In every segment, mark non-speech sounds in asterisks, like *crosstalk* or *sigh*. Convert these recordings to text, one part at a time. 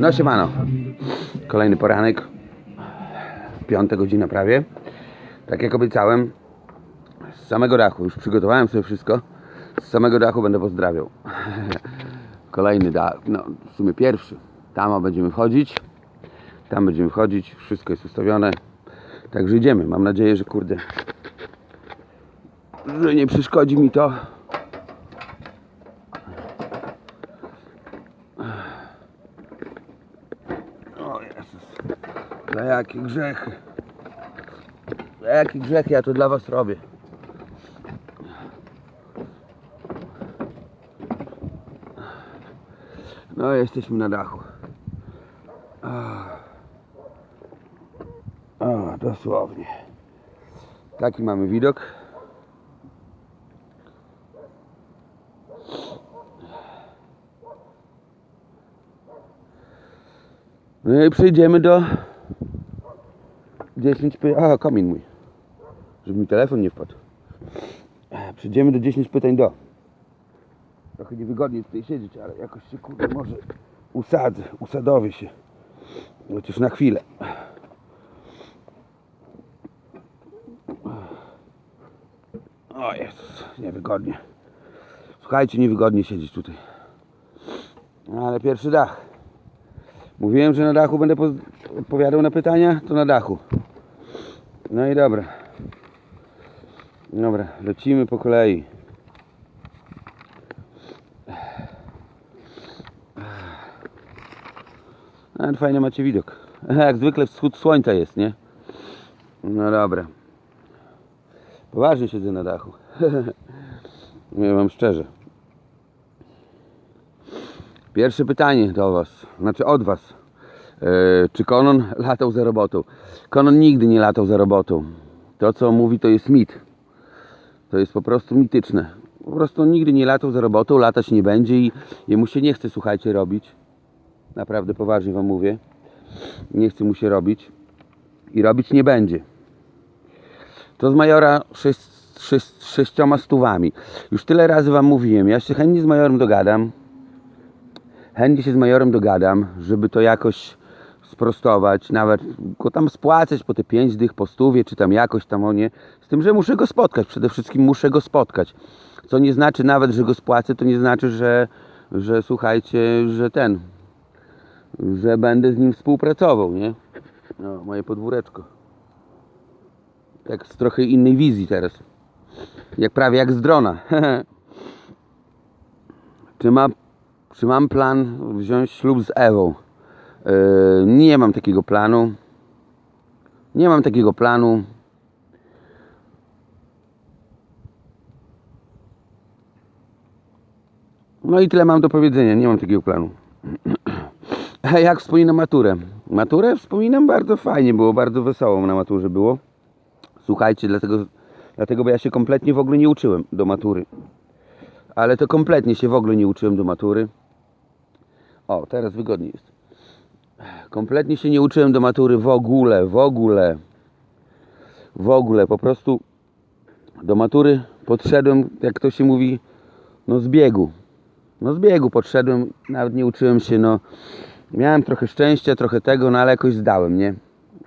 No siemano. Kolejny poranek. Piąta godzina prawie. Tak jak obiecałem, z samego dachu, już przygotowałem sobie wszystko. Z samego dachu będę pozdrawiał. *laughs* Kolejny dach, no w sumie pierwszy. Tam będziemy wchodzić. Tam będziemy wchodzić. Wszystko jest ustawione. Także idziemy. Mam nadzieję, że kurde, że nie przeszkodzi mi to. Jezus. Za jakie grzechy. Za jakie grzechy ja to dla was robię. No jesteśmy na dachu. O, dosłownie. Taki mamy widok. No i przejdziemy do 10 pytań. A, komin mój. Żeby mi telefon nie wpadł. Przejdziemy do 10 pytań do. Trochę niewygodnie tutaj siedzieć, ale jakoś się kurde może usadzę, usadowię się. Chociaż na chwilę. O Jezus, niewygodnie. Słuchajcie, niewygodnie siedzieć tutaj. Ale pierwszy dach. Mówiłem, że na dachu będę odpowiadał na pytania, to na dachu. No i dobra. Dobra, lecimy po kolei. Ale fajny macie widok. *laughs* Jak zwykle wschód słońca jest, nie? No dobra. Poważnie siedzę na dachu. *laughs* Mówię wam szczerze. Pierwsze pytanie do Was, znaczy od Was. E, czy Konon *laughs* latał za robotą? Konon nigdy nie latał za robotą. To, co mówi, to jest mit. To jest po prostu mityczne. Po prostu nigdy nie latał za robotą, latać nie będzie i jemu się nie chce, słuchajcie, robić. Naprawdę poważnie Wam mówię. Nie chce mu się robić i robić nie będzie. To z Majora sześć, sześcioma stówami. Już tyle razy Wam mówiłem. Ja się chętnie z Majorem dogadam. Chętnie się z Majorem dogadam, żeby to jakoś sprostować, nawet go tam spłacać po te pięć dych po stówie, czy tam jakoś tam o nie. Z tym, że muszę go spotkać. Przede wszystkim muszę go spotkać. Co nie znaczy nawet, że go spłacę, to nie znaczy, że, że słuchajcie, że ten, że będę z nim współpracował, nie? No, moje podwóreczko. Tak z trochę innej wizji teraz. Jak prawie jak z drona. *laughs* czy, ma, czy mam plan wziąć ślub z Ewą? Yy, nie mam takiego planu. Nie mam takiego planu. No i tyle mam do powiedzenia. Nie mam takiego planu. *clears throat* Jak wspominam maturę? Maturę wspominam bardzo fajnie, było bardzo wesoło na maturze było. Słuchajcie, dlatego, dlatego bo ja się kompletnie w ogóle nie uczyłem do matury. Ale to kompletnie się w ogóle nie uczyłem do matury. O, teraz wygodnie jest. Kompletnie się nie uczyłem do matury w ogóle, w ogóle. W ogóle, po prostu do matury podszedłem, jak to się mówi, no z biegu. No z biegu podszedłem, nawet nie uczyłem się, no miałem trochę szczęścia, trochę tego, no ale jakoś zdałem, nie?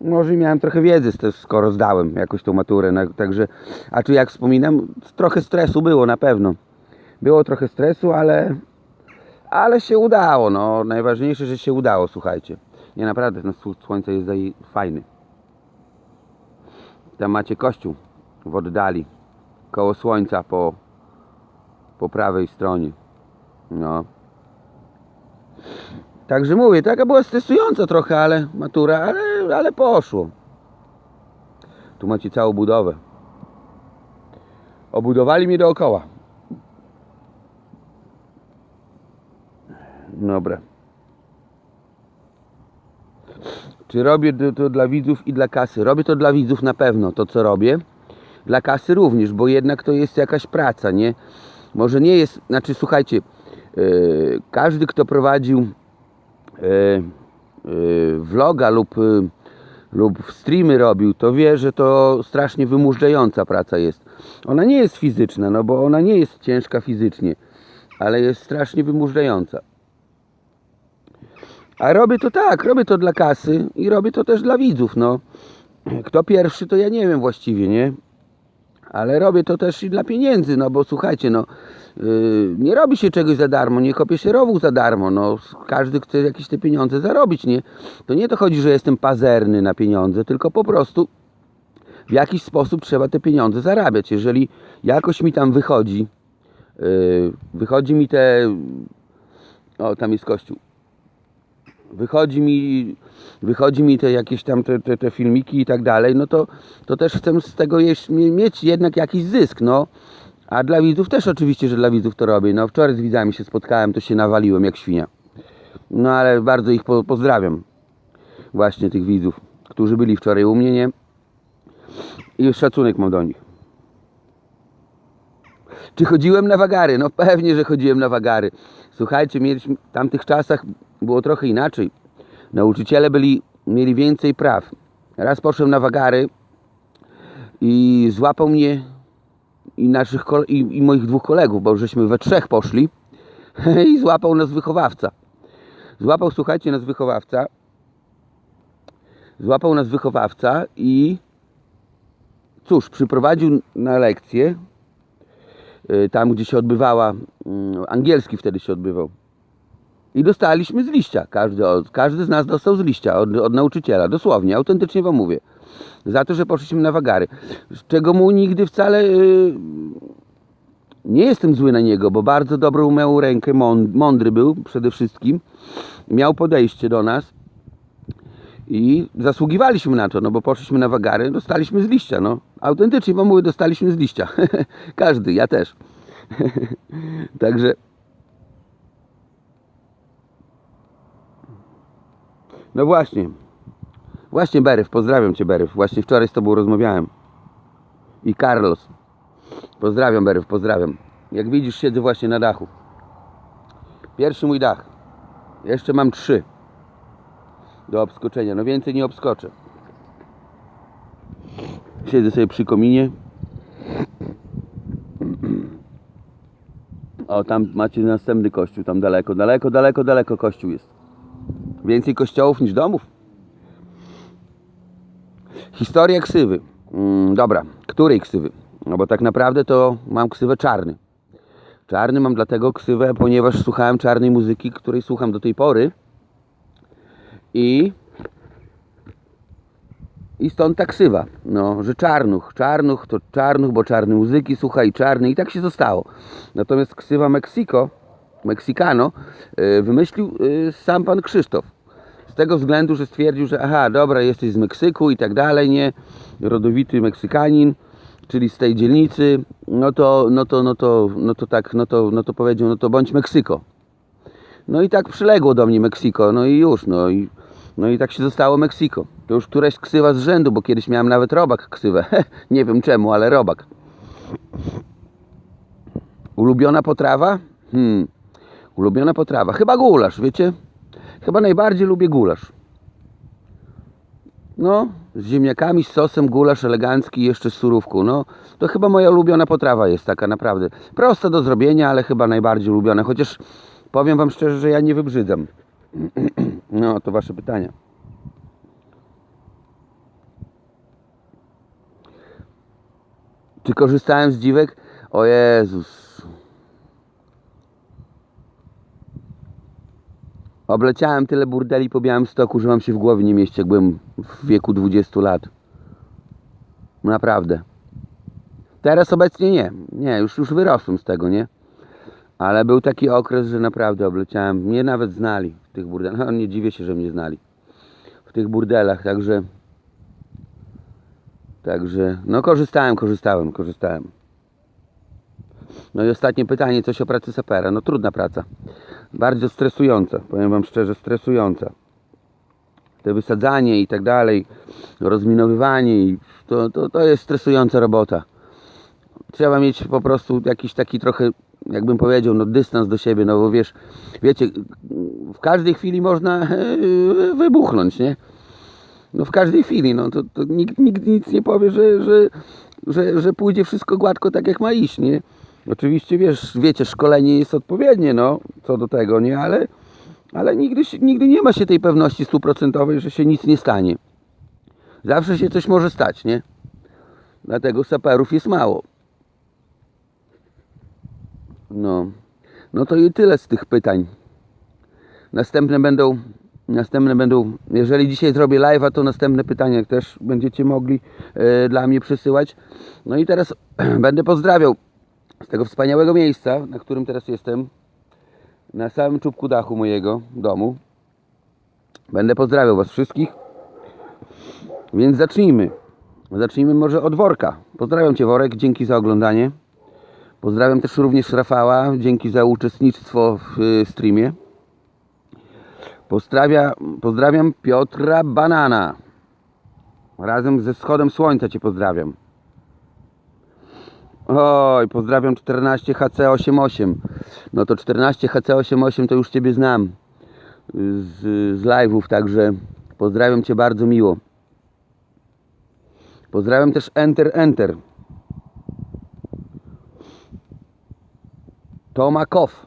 Może miałem trochę wiedzy, skoro zdałem jakoś tą maturę, no, także, a tu jak wspominam, trochę stresu było na pewno. Było trochę stresu, ale, ale się udało, no najważniejsze, że się udało, słuchajcie. Nie, naprawdę, ten słońca jest fajny. Tam macie kościół w oddali, koło słońca po, po prawej stronie. No. Także mówię, taka była stresująca trochę, ale matura, ale, ale poszło. Tu macie całą budowę. Obudowali mnie dookoła. Dobra. Czy robię to, dla widzów i dla kasy? Robię to dla widzów na pewno, to co robię. Dla kasy również, bo jednak to jest jakaś praca, nie? Może nie jest, znaczy słuchajcie, yy, każdy kto prowadził yy, yy, vloga lub, yy, lub streamy robił, to wie, że to strasznie wymuszająca praca jest. Ona nie jest fizyczna, no bo ona nie jest ciężka fizycznie, ale jest strasznie wymuszająca. A robię to tak, robię to dla kasy i robię to też dla widzów, no. Kto pierwszy, to ja nie wiem właściwie, nie? Ale robię to też i dla pieniędzy, no bo słuchajcie, no yy, nie robi się czegoś za darmo, nie kopie się rowów za darmo, no każdy chce jakieś te pieniądze zarobić, nie? To nie to chodzi, że jestem pazerny na pieniądze, tylko po prostu w jakiś sposób trzeba te pieniądze zarabiać. Jeżeli jakoś mi tam wychodzi, yy, wychodzi mi te, o tam jest kościół, wychodzi mi, wychodzi mi te jakieś tam te, te, te filmiki i tak dalej, no to, to też chcę z tego mieć jednak jakiś zysk, no. A dla widzów też oczywiście, że dla widzów to robię. No wczoraj z widzami się spotkałem, to się nawaliłem jak świnia. No ale bardzo ich po, pozdrawiam. Właśnie tych widzów, którzy byli wczoraj u mnie, nie? I szacunek mam do nich. Czy chodziłem na wagary? No pewnie, że chodziłem na wagary. Słuchajcie, mieliśmy w tamtych czasach było trochę inaczej. Nauczyciele byli, mieli więcej praw. Raz poszedłem na wagary i złapał mnie i, naszych, i, i moich dwóch kolegów, bo żeśmy we trzech poszli *laughs* i złapał nas wychowawca. Złapał, słuchajcie, nas wychowawca. Złapał nas wychowawca i cóż, przyprowadził na lekcję y, tam, gdzie się odbywała, mm, angielski wtedy się odbywał. I dostaliśmy z liścia. Każdy, każdy z nas dostał z liścia od, od nauczyciela, dosłownie, autentycznie wam mówię. Za to, że poszliśmy na wagary. Czego mu nigdy wcale y, nie jestem zły na niego, bo bardzo dobrą miał rękę, mąd- mądry był przede wszystkim. Miał podejście do nas i zasługiwaliśmy na to, no bo poszliśmy na wagary, dostaliśmy z liścia, no. Autentycznie wam mówię, dostaliśmy z liścia. *laughs* Każdy, ja też. *laughs* Także No właśnie. Właśnie Beryw, pozdrawiam Cię Beryw. Właśnie wczoraj z Tobą rozmawiałem. I Carlos. Pozdrawiam Beryw, pozdrawiam. Jak widzisz siedzę właśnie na dachu. Pierwszy mój dach. Jeszcze mam trzy. Do obskoczenia. No więcej nie obskoczę. Siedzę sobie przy kominie. O, tam macie następny kościół, tam daleko, daleko, daleko, daleko kościół jest. Więcej kościołów niż domów. Historia ksywy. Mm, dobra, której ksywy? No bo tak naprawdę to mam ksywę czarny. Czarny mam dlatego ksywę, ponieważ słuchałem czarnej muzyki, której słucham do tej pory. I i stąd ta ksywa, no, że czarnuch, czarnuch to czarnuch, bo czarny muzyki słucha i czarny i tak się zostało. Natomiast ksywa Mexico, Mexicano y, wymyślił y, sam pan Krzysztof. Z tego względu, że stwierdził, że aha, dobra, jesteś z Meksyku i tak dalej, nie? Rodowity Meksykanin, czyli z tej dzielnicy, no to, no to, no to, no to tak, no to, no to powiedział, no to bądź Meksyko. No i tak przyległo do mnie Meksyko, no i już, no i, no i tak się zostało Meksyko. To już któraś ksywa z rzędu, bo kiedyś miałem nawet robak ksywę. *laughs* Nie wiem czemu, ale robak. Ulubiona potrawa? Hmm. Ulubiona potrawa. Chyba gulasz, wiecie? Chyba najbardziej lubię gulasz. No, z ziemniakami, z sosem, gulasz elegancki jeszcze z surówką. No, to chyba moja ulubiona potrawa jest taka naprawdę. Prosta do zrobienia, ale chyba najbardziej ulubiona. Chociaż powiem wam szczerze, że ja nie wybrzydzam. *clears throat* No, to wasze pytania. Czy korzystałem z dziwek? O Jezus. Obleciałem tyle burdeli po białym stoku, że mam się w głowie nie mieści, jak byłem w wieku 20 lat. Naprawdę. Teraz obecnie nie. Nie, już, już wyrosłem z tego, nie? Ale był taki okres, że naprawdę obleciałem. Mnie nawet znali w tych burdelach. No, nie dziwię się, że mnie znali. W tych burdelach, także... Także, no korzystałem, korzystałem, korzystałem. No i ostatnie pytanie, coś o pracy sapera. No trudna praca. Bardzo stresująca, powiem Wam szczerze, stresująca. Te wysadzanie i tak dalej, rozminowywanie, to, to, to jest stresująca robota. Trzeba mieć po prostu jakiś taki trochę, jakbym powiedział, no dystans do siebie, no bo wiesz, wiecie, w każdej chwili można wybuchnąć, nie? No w każdej chwili, no to, to nikt, nikt nic nie powie, że, że, że, że pójdzie wszystko gładko tak jak ma iść, nie? Oczywiście wiesz, wiecie, szkolenie jest odpowiednie, no, co do tego, nie, ale, Ale nigdy, nigdy nie ma się tej pewności stuprocentowej, że się nic nie stanie. Zawsze się coś może stać, nie? Dlatego saperów jest mało. No, no to i tyle z tych pytań. Następne będą, następne będą, jeżeli dzisiaj zrobię live'a, to następne pytania też będziecie mogli e, dla mnie przesyłać. No i teraz *clears throat* będę pozdrawiał z tego wspaniałego miejsca, na którym teraz jestem, na samym czubku dachu mojego domu. Będę pozdrawiał Was wszystkich. Więc zacznijmy. Zacznijmy może od worka. Pozdrawiam Cię worek, dzięki za oglądanie. Pozdrawiam też również Rafała, dzięki za uczestnictwo w y, streamie. Pozdrawia, pozdrawiam Piotra Banana. Razem ze wschodem słońca Cię pozdrawiam. Oj, pozdrawiam 14HC88. No to 14HC88 to już Ciebie znam z, z live'ów, także pozdrawiam Cię bardzo miło. Pozdrawiam też Enter Enter. Tomakow.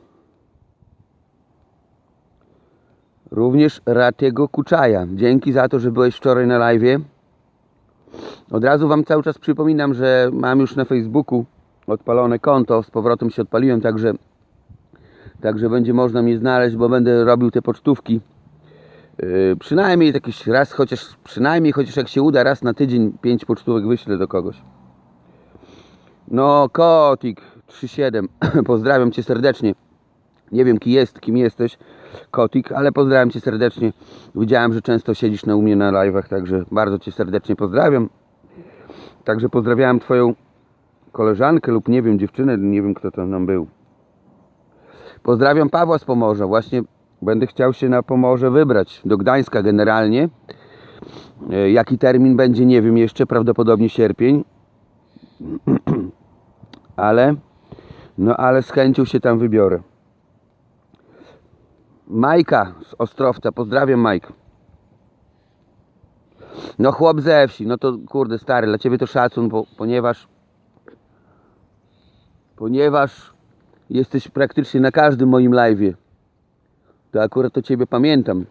Również Ratiego Kuczaja. Dzięki za to, że byłeś wczoraj na live. Od razu Wam cały czas przypominam, że mam już na Facebooku odpalone konto. Z powrotem się odpaliłem, także, także będzie można mnie znaleźć, bo będę robił te pocztówki. Yy, przynajmniej jakiś raz, chociaż przynajmniej chociaż jak się uda, raz na tydzień pięć pocztówek wyślę do kogoś. No, Kotik 37, *clears throat* pozdrawiam Cię serdecznie. Nie wiem kim jest, kim jesteś, Kotik, ale pozdrawiam Cię serdecznie. Widziałem, że często siedzisz na u mnie na live'ach, także bardzo Cię serdecznie pozdrawiam. Także pozdrawiałem Twoją koleżankę lub nie wiem, dziewczynę, nie wiem kto to nam był. Pozdrawiam Pawła z Pomorza. Właśnie będę chciał się na Pomorze wybrać. Do Gdańska generalnie. E, Jaki termin będzie, nie wiem jeszcze. Prawdopodobnie sierpień. *clears throat* Ale, no ale z chęcią się tam wybiorę. Majka z Ostrowca. Pozdrawiam Majk. No chłop ze wsi. No to kurde stary, dla Ciebie to szacun, bo, ponieważ ponieważ jesteś praktycznie na każdym moim live'ie. To akurat to Ciebie pamiętam.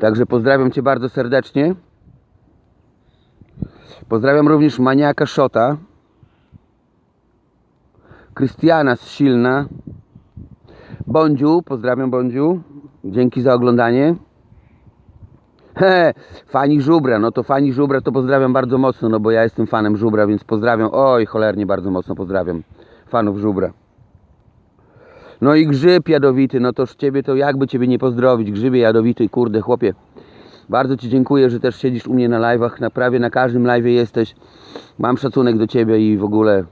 Także pozdrawiam Cię bardzo serdecznie. Pozdrawiam również maniaka Szota. Krystiana z Silna. Bądziu, pozdrawiam Bądziu. Dzięki za oglądanie. *laughs* He, fani żubra, no to fani żubra to pozdrawiam bardzo mocno, no bo ja jestem fanem żubra, więc pozdrawiam, oj cholernie bardzo mocno pozdrawiam fanów żubra. No i grzyb jadowity, no toż ciebie to jakby ciebie nie pozdrowić, grzybie jadowity, kurde chłopie. Bardzo ci dziękuję, że też siedzisz u mnie na live'ach, na prawie na każdym live'ie jesteś. Mam szacunek do ciebie i w ogóle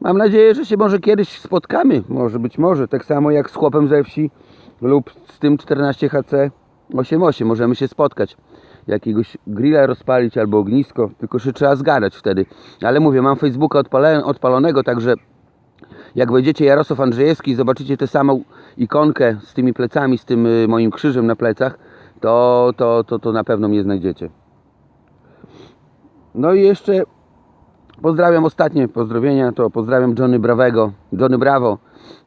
mam nadzieję, że się może kiedyś spotkamy, może być może, tak samo jak z chłopem ze wsi lub z tym 14HC 88, możemy się spotkać. Jakiegoś grilla rozpalić albo ognisko, tylko że trzeba zgadać wtedy. Ale mówię, mam Facebooka odpalonego, także jak wejdziecie Jarosław Andrzejewski i zobaczycie tę samą ikonkę z tymi plecami, z tym y, moim krzyżem na plecach, to, to, to, to na pewno mnie znajdziecie. No i jeszcze pozdrawiam ostatnie pozdrowienia, to pozdrawiam Johnny Brawego, Johnny Bravo.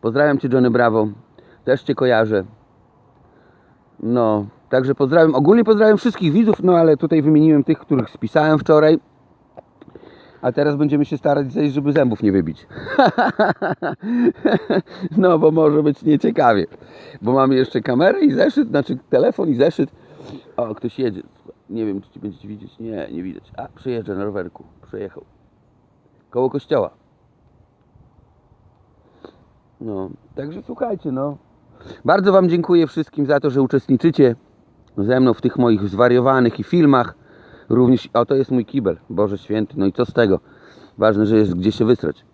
Pozdrawiam Cię Johnny Bravo, też Cię kojarzę. No, także pozdrawiam, ogólnie pozdrawiam wszystkich widzów, no ale tutaj wymieniłem tych, których spisałem wczoraj. A teraz będziemy się starać zejść, żeby zębów nie wybić. *laughs* no, bo może być nieciekawie. Bo mamy jeszcze kamerę i zeszyt, znaczy telefon i zeszyt. O, ktoś jedzie. Nie wiem, czy ci będziecie widzieć. Nie, nie widać. A, przyjeżdża na rowerku. Przejechał. Koło kościoła. No, także słuchajcie, no. Bardzo Wam dziękuję wszystkim za to, że uczestniczycie ze mną w tych moich zwariowanych i filmach. Również, o to jest mój kibel, Boże Święty, no i co z tego? Ważne, że jest gdzie się wysrać.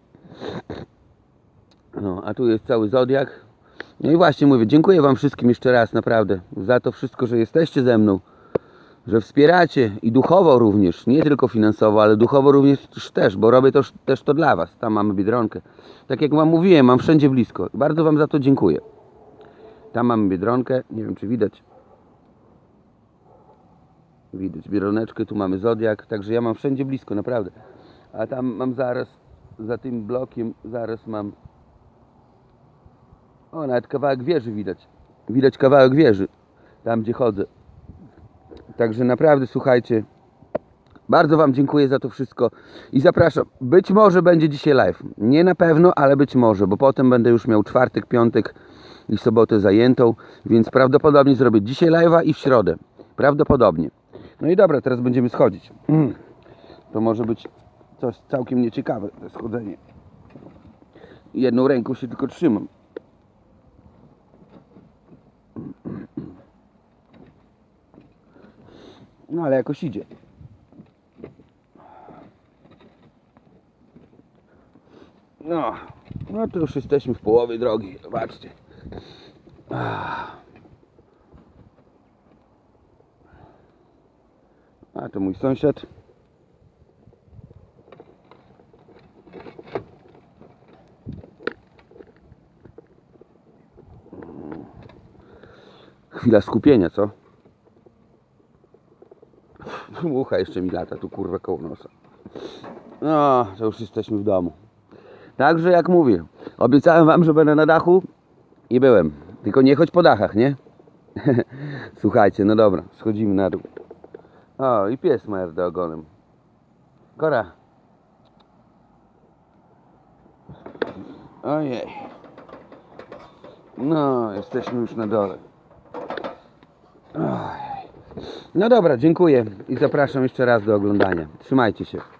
No, a tu jest cały Zodiak. No i właśnie mówię, dziękuję Wam wszystkim jeszcze raz, naprawdę, za to wszystko, że jesteście ze mną, że wspieracie i duchowo również, nie tylko finansowo, ale duchowo również też, bo robię to też to dla Was. Tam mamy Biedronkę. Tak jak Wam mówiłem, mam wszędzie blisko. Bardzo Wam za to dziękuję. Tam mamy Biedronkę, nie wiem czy widać. Widać Biedroneczkę, tu mamy Zodiak, także ja mam wszędzie blisko, naprawdę. A tam mam zaraz, za tym blokiem, zaraz mam O, nawet kawałek wieży widać. Widać kawałek wieży. Tam, gdzie chodzę. Także naprawdę, słuchajcie. Bardzo Wam dziękuję za to wszystko i zapraszam. Być może będzie dzisiaj live. Nie na pewno, ale być może, bo potem będę już miał czwartek, piątek i sobotę zajętą, więc prawdopodobnie zrobię dzisiaj live'a i w środę. Prawdopodobnie. No i dobra, teraz będziemy schodzić. Mm. To może być coś całkiem nieciekawe, to schodzenie. Jedną ręką się tylko trzymam. No ale jakoś idzie. No, no to już jesteśmy w połowie drogi, zobaczcie. A to mój sąsiad. Chwila skupienia, co? *laughs* Mucha jeszcze mi lata tu kurwa koło nosa. No, to już jesteśmy w domu. Także jak mówię, obiecałem wam, że będę na dachu i byłem. Tylko nie chodź po dachach, nie? *laughs* Słuchajcie, no dobra, schodzimy na dół. O, i pies ma jardę ogonem. Kora. Ojej. No, jesteśmy już na dole. Ojej. No dobra, dziękuję i zapraszam jeszcze raz do oglądania. Trzymajcie się.